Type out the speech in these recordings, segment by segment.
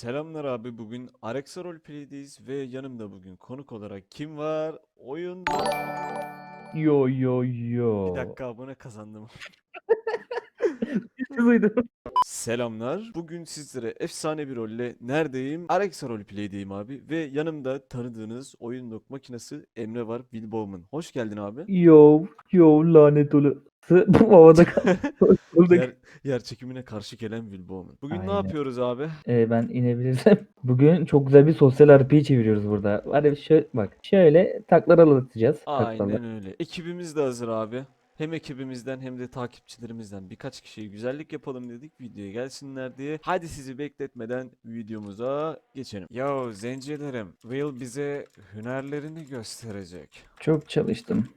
Selamlar abi bugün Alexa Roleplay'deyiz ve yanımda bugün konuk olarak kim var? Oyunda. Yo yo yo. Bir dakika abone kazandım. Duydum. Selamlar. Bugün sizlere efsane bir rolle neredeyim? Alexa Roleplay'deyim abi ve yanımda tanıdığınız oyun dok makinesi Emre var. Will Bowman. Hoş geldin abi. Yo yo lanet olası. Bu havada. Yer, yer çekimine karşı gelen Will Bowman. Bugün ne Aynen. yapıyoruz abi? Ee, ben inebilirsem. Bugün çok güzel bir sosyal RP çeviriyoruz burada. Hadi şöyle bak. Şöyle taklar atacağız. Taklalar. Aynen öyle. Ekibimiz de hazır abi. Hem ekibimizden hem de takipçilerimizden birkaç kişiye güzellik yapalım dedik videoya gelsinler diye. Hadi sizi bekletmeden videomuza geçelim. Yo zencilerim, Will bize hünerlerini gösterecek. Çok çalıştım.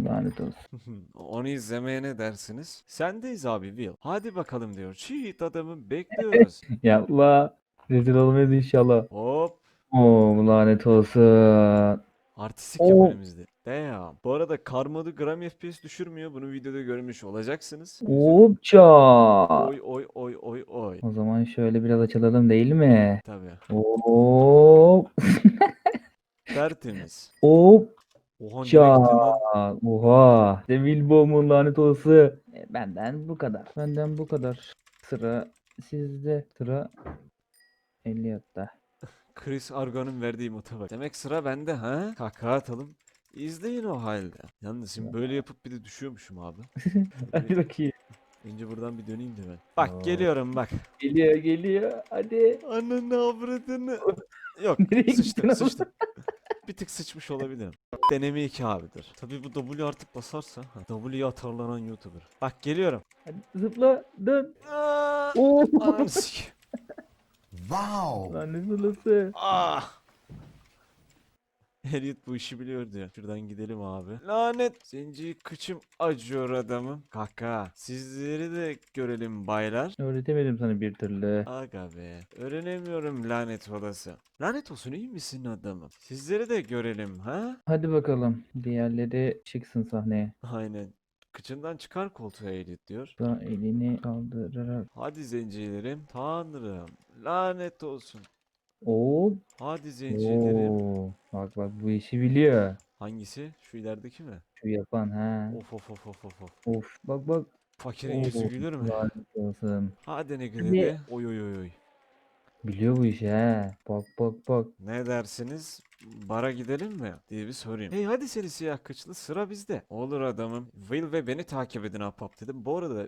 Lanet olsun. Onu izlemeye ne dersiniz? Sendeyiz abi Will. Hadi bakalım diyor. Cheat adamı bekliyoruz. Yapma. Rezil olmayız inşallah. Hop. Oo lanet olsun. Artistik Oo. yap önümüzde. Damn. Bu arada karmadı gram FPS düşürmüyor. Bunu videoda görmüş olacaksınız. Hopça. Oy oy oy oy oy. O zaman şöyle biraz açılalım değil mi? Tabii. Hop. Tertemiz. Hop. Oha nereye gittin lan? Oha. İşte Wilbom'un lanet olası. E, Benden bu kadar. Benden bu kadar. Sıra sizde. Sıra Elliot'ta. Chris Argon'un verdiği mota bak. Demek sıra bende ha? Kahkaha atalım. İzleyin o halde. Yalnız şimdi böyle yapıp bir de düşüyormuşum abi. Hadi bakayım. Önce buradan bir döneyim de ben. Bak Oo. geliyorum bak. Geliyor geliyor. Hadi. Ananı avradını. Yok Nereye sıçtım gittin oğlum? sıçtım. Bir tık sıçmış olabilirim. Deneme 2 abidir. Tabi bu W artık basarsa. W'ye atarlanan YouTuber. Bak geliyorum. Hadi zıpla. Dön. Oo. ananı sikeyim. Wow. Lanet olası. Ah! Elliot bu işi biliyor diyor. Şuradan gidelim abi. Lanet. Zenci kıçım acıyor adamım. Kaka. Sizleri de görelim baylar. Öğretemedim sana bir türlü. Aga be. Öğrenemiyorum lanet olası. Lanet olsun iyi misin adamım? Sizleri de görelim ha? Hadi bakalım. Diğerleri çıksın sahneye. Aynen. Kıçından çıkar koltuğa Elliot diyor. Sağ elini kaldırarak. Hadi zencilerim. Tanrım. Lanet olsun. Hop. Hadi zencilerim. Oo. Bak bak bu işi biliyor. Hangisi? Şu ilerideki mi? Şu yapan ha. Of of of of of of. Bak bak. Fakirin yüzü Oo, gülür mü? lanet olsun. Hadi ne güledi? Oy oy oy oy. Biliyor bu işi ha. Bak bak bak. Ne dersiniz? Bara gidelim mi? diye bir sorayım. Hey hadi seni siyah kıçlı sıra bizde. Olur adamım. Will ve beni takip edin ahbap dedim. Bu arada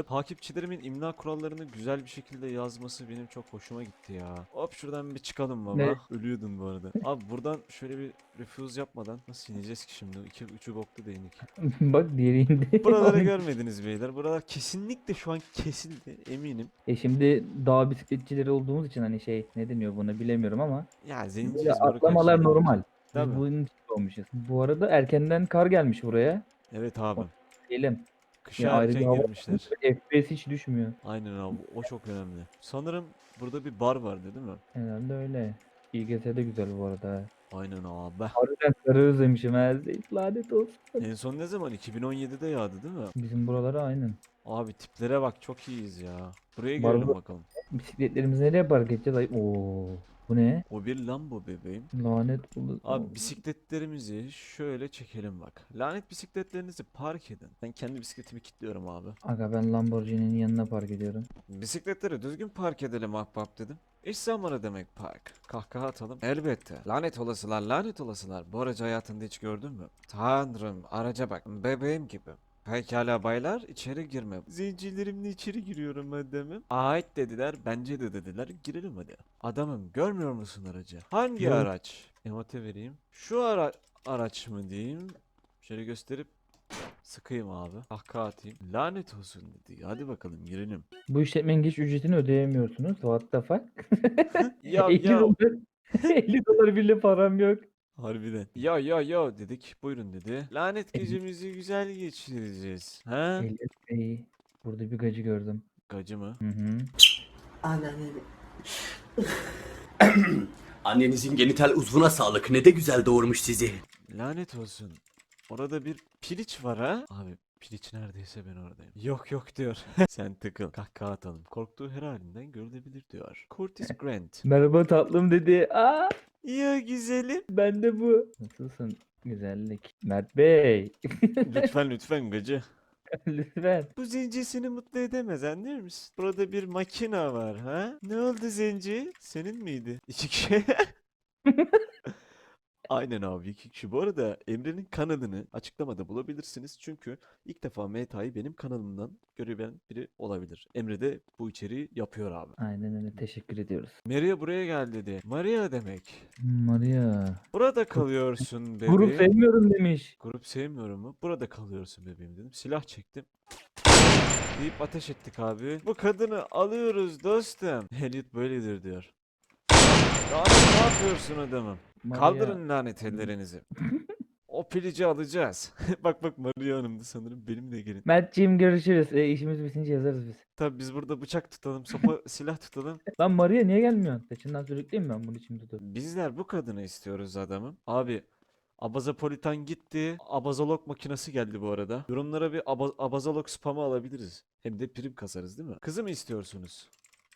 e, takipçilerimin imla kurallarını güzel bir şekilde yazması benim çok hoşuma gitti ya. Hop şuradan bir çıkalım baba. Ne? Ölüyordun bu arada. Abi buradan şöyle bir refuse yapmadan nasıl ineceğiz ki şimdi? İki, üçü boklu değnek. bak diğeri indi. Buraları görmediniz beyler. Buralar kesinlikle şu an kesildi eminim. E şimdi dağ bisikletçileri olduğumuz için hani şey ne deniyor buna bilemiyorum ama Ya zenciyiz. her atlamalar şey normal. olabilir. Biz Tabii. bunun için olmuşuz. Bu arada erkenden kar gelmiş buraya. Evet abi. Diyelim. Kışa bir erken hava girmişler. FPS hiç düşmüyor. Aynen abi o çok önemli. Sanırım burada bir bar vardı değil mi? Herhalde öyle. İGS de güzel bu arada. Aynen abi. Harbiden karı özlemişim ha. Lanet olsun. En son ne zaman? 2017'de yağdı değil mi? Bizim buralara aynen. Abi tiplere bak çok iyiyiz ya. Buraya Bar- girelim bakalım. Bisikletlerimizi nereye park edeceğiz? Ay, Oo. Bu ne? O bir Lambo bebeğim. Lanet olası. Abi bisikletlerimizi şöyle çekelim bak. Lanet bisikletlerinizi park edin. Ben kendi bisikletimi kilitliyorum abi. Aga ben Lamborghini'nin yanına park ediyorum. Bisikletleri düzgün park edelim ahbap dedim. İş zamanı demek park. Kahkaha atalım. Elbette. Lanet olasılar, lanet olasılar. Bu aracı hayatında hiç gördün mü? Tanrım, araca bak. Bebeğim gibi. Pekala baylar, içeri girme. Zincirlerimle içeri giriyorum adamım. Ait dediler, bence de dediler. Girelim hadi. Adamım, görmüyor musun aracı? Hangi Yok. araç? Emote vereyim. Şu ara araç mı diyeyim? Şöyle gösterip sıkayım abi. Kahkaha atayım. Lanet olsun dedi. Hadi bakalım girelim. Bu işletmenin geç ücretini ödeyemiyorsunuz. What the fuck? Ya 50 ya dolar, 50 dolar bile param yok. Harbiden. Ya ya ya dedik. Buyurun dedi. Lanet gecemizi güzel geçireceğiz. Ha? Elliot Bey. Burada bir gacı gördüm. Gacı mı? Hı hı. Anneannem. Annenizin genital uzvuna sağlık. Ne de güzel doğurmuş sizi. Lanet olsun. Orada bir piliç var ha. Abi Piliç neredeyse ben oradayım. Yok yok diyor. Sen tıkıl. Kahkaha atalım. Korktuğu her halinden görülebilir diyor. Curtis Grant. Merhaba tatlım dedi. Aa ya güzelim. ben de bu. Nasılsın güzellik? Mert Bey. Lütfen lütfen gacı. Lütfen. Bu zenci seni mutlu edemez anlıyor musun? Burada bir makina var ha? Ne oldu zenci? Senin miydi? İki kişi. Aynen abi iki kişi. Bu arada Emre'nin kanalını açıklamada bulabilirsiniz. Çünkü ilk defa Meta'yı benim kanalımdan görebilen biri olabilir. Emre de bu içeriği yapıyor abi. Aynen öyle teşekkür ediyoruz. Maria buraya gel dedi. Maria demek. Maria. Burada kalıyorsun bebeğim. Grup sevmiyorum demiş. Grup sevmiyorum mu? Burada kalıyorsun bebeğim dedim. Silah çektim. Deyip ateş ettik abi. Bu kadını alıyoruz dostum. Elliot böyledir diyor. Lanet ne yapıyorsun adamım? Maria. Kaldırın lanet ellerinizi. o pilici alacağız. bak bak Maria Hanım'dı sanırım. Benim de gelin. Mert'ciğim görüşürüz. E, işimiz bitince yazarız biz. Tabi biz burada bıçak tutalım, sopa, silah tutalım. Lan Maria niye gelmiyorsun? Saçından sürükleyeyim ben bunu içimde tutup. Bizler bu kadını istiyoruz adamım. Abi Abazapolitan gitti. Abazolog makinesi geldi bu arada. Yorumlara bir aba- abazolog spamı alabiliriz. Hem de prim kasarız değil mi? Kızı mı istiyorsunuz?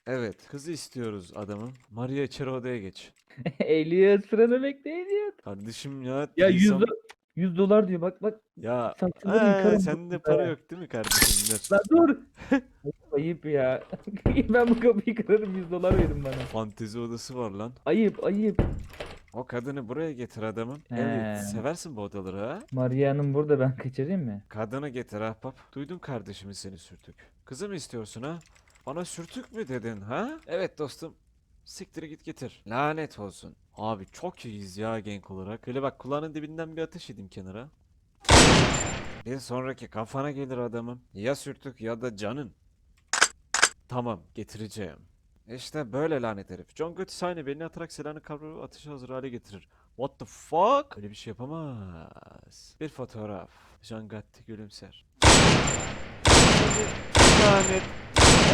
Evet, kızı istiyoruz adamım. Maria içeri odaya geç. Elliot sıranı bekle Elliot. Kardeşim ya. Ya 100, Trisam- do- 100 dolar diyor bak bak. Ya Saçları Aa, yıkarım. sende para yok değil mi kardeşim? Dur. Lan dur. ayıp ya. ben bu kapıyı kırarım 100 dolar verin bana. Fantezi odası var lan. Ayıp ayıp. O kadını buraya getir adamım. He. Evet, seversin bu odaları ha. Maria'nın burada ben kaçırayım mı? Kadını getir ahbap. Duydum kardeşimi seni sürtük. Kızı mı istiyorsun ha? Bana sürtük mü dedin ha? Evet dostum. Siktir git getir. Lanet olsun. Abi çok iyiyiz ya genk olarak. Böyle bak kulağının dibinden bir ateş edeyim kenara. Bir sonraki kafana gelir adamım. Ya sürtük ya da canın. Tamam getireceğim. İşte böyle lanet herif. John aynı belini atarak silahını kavrup ateşe hazır hale getirir. What the fuck? Öyle bir şey yapamaz. Bir fotoğraf. John Gotti gülümser. Lanet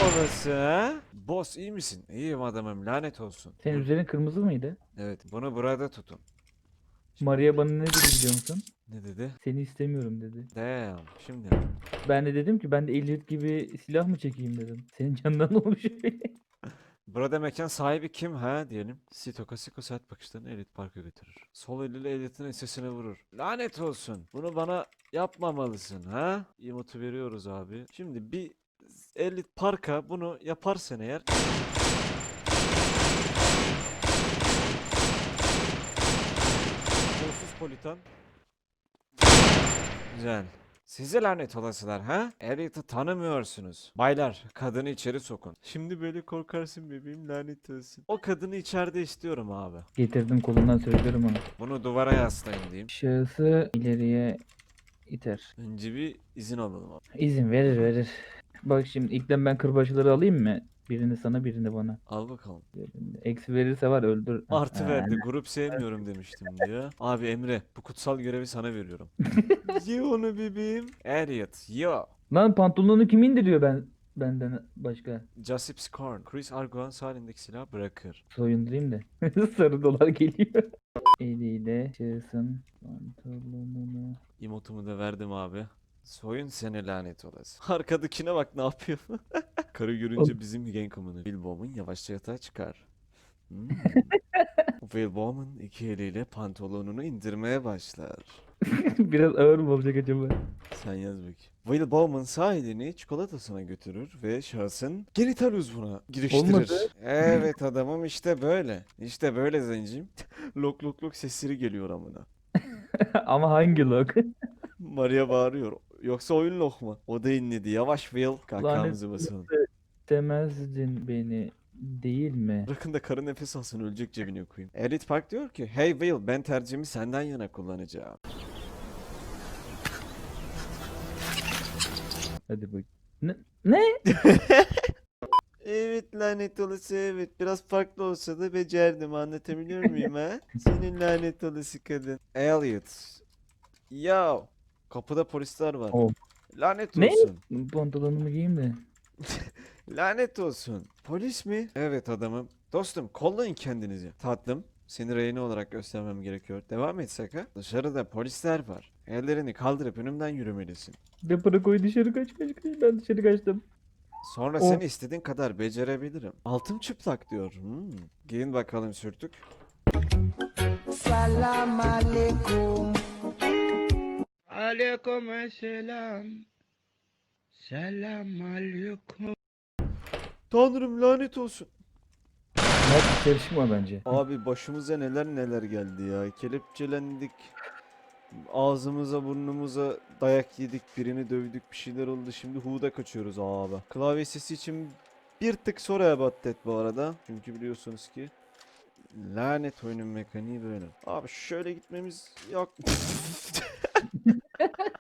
olası ha? Boss iyi misin? İyiyim adamım lanet olsun. Senin üzerin kırmızı mıydı? Evet bunu burada tutun. Maria bana ne dedi biliyor musun? Ne dedi? Seni istemiyorum dedi. Damn. Şimdi. Ben de dedim ki ben de Elliot gibi silah mı çekeyim dedim. Senin canından olmuş. Burada mekan sahibi kim ha diyelim. Sito Siko sert bakışlarını Elliot Park'a götürür. Sol eliyle Elliot'ın sesine vurur. Lanet olsun. Bunu bana yapmamalısın ha. Emotu veriyoruz abi. Şimdi bir Elliot Park'a bunu yaparsan eğer Kolsuz politan. Güzel. Size lanet olasılar ha? Elliot'ı tanımıyorsunuz. Baylar, kadını içeri sokun. Şimdi böyle korkarsın bebeğim lanet olsun. O kadını içeride istiyorum abi. Getirdim kolundan sürüyorum onu. Bunu duvara yaslayın diyeyim. Şahısı ileriye iter. Önce bir izin alalım abi. İzin verir verir. Bak şimdi ilkten ben kırbaçları alayım mı? Birini sana birini bana. Al bakalım. Eksi verirse var öldür. Artı Ha, verdi. Grup sevmiyorum demiştim diyor. Abi Emre bu kutsal görevi sana veriyorum. Ye onu bebeğim. Elliot, yo. Lan pantolonunu kim indiriyor ben benden başka? Josip Skarn. Chris Arguan halindeki silah bırakır. Soyundurayım da. Sarı dolar geliyor. Eliyle şahısın pantolonunu. Emotumu da verdim abi. Soyun seni lanet olası. Arkadakine bak ne yapıyor. Karı görünce bizim genkomunu. Bilbom'un yavaşça yatağa çıkar. Hmm. Bilbom'un iki eliyle pantolonunu indirmeye başlar. Biraz ağır mı olacak acaba? Sen yaz bakayım. Will Bowman sağ elini çikolatasına götürür ve şahsın genital uzvuna giriştirir. Olmadı. Evet adamım işte böyle. İşte böyle zencim. lok lok lok sesleri geliyor amına. Ama hangi lok? Maria bağırıyor. Yoksa oyun lok mu? O da inledi. Yavaş Will. Kahkahamızı basalım. Demezdin beni değil mi? Bırakın da karı nefes alsın ölecek cebine koyayım. Edith Park diyor ki Hey Will ben tercihimi senden yana kullanacağım. Hadi bak. Ne? ne? Evet lanet olası evet. Biraz farklı olsa da becerdim anlatabiliyor muyum ha? Senin lanet olası kadın. Elliot. Ya. Kapıda polisler var. Oh. Lanet Ne? olsun. Pantolonumu giyeyim de. Lanet olsun. Polis mi? Evet adamım. Dostum kollayın kendinizi. Tatlım. Seni rehine olarak göstermem gerekiyor. Devam etsek ha? Dışarıda polisler var. Ellerini kaldırıp önümden yürümelisin. Depara koy dışarı kaç kaç kaç. Ben dışarı kaçtım. Sonra O- seni istediğin kadar becerebilirim. Altım çıplak diyor. Hmm. Giyin bakalım sürtük. Aleyküm selam. Selam aleyküm. Tanrım lanet olsun. Mert karışma bence. Abi başımıza neler neler geldi ya. Kelepçelendik. Ağzımıza burnumuza dayak yedik. Birini dövdük bir şeyler oldu. Şimdi Hu'da kaçıyoruz abi. Klavye sesi için bir tık sonraya battet bu arada. Çünkü biliyorsunuz ki lanet oyunun mekaniği böyle. Abi şöyle gitmemiz yok.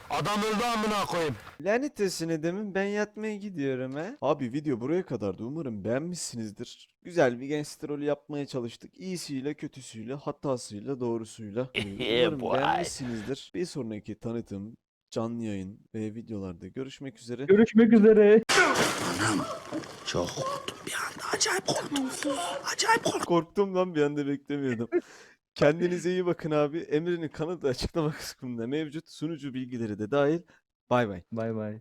Adam öldü amına koyayım. Lanet olsun demin ben yatmaya gidiyorum he. Abi video buraya kadardı. Umarım beğenmişsinizdir. Güzel bir gangster rolü yapmaya çalıştık. İyisiyle, kötüsüyle, hatasıyla, doğrusuyla. Ee, Umarım boy. beğenmişsinizdir. Bir sonraki tanıtım, canlı yayın ve videolarda görüşmek üzere. Görüşmek üzere. Çok korktum bir anda. Acayip korktum. Acayip korktum. Korktum lan bir anda beklemiyordum. Kendinize iyi bakın abi. Emre'nin kanalı da açıklama kısmında mevcut. Sunucu bilgileri de dahil. Bay bay. Bay bay.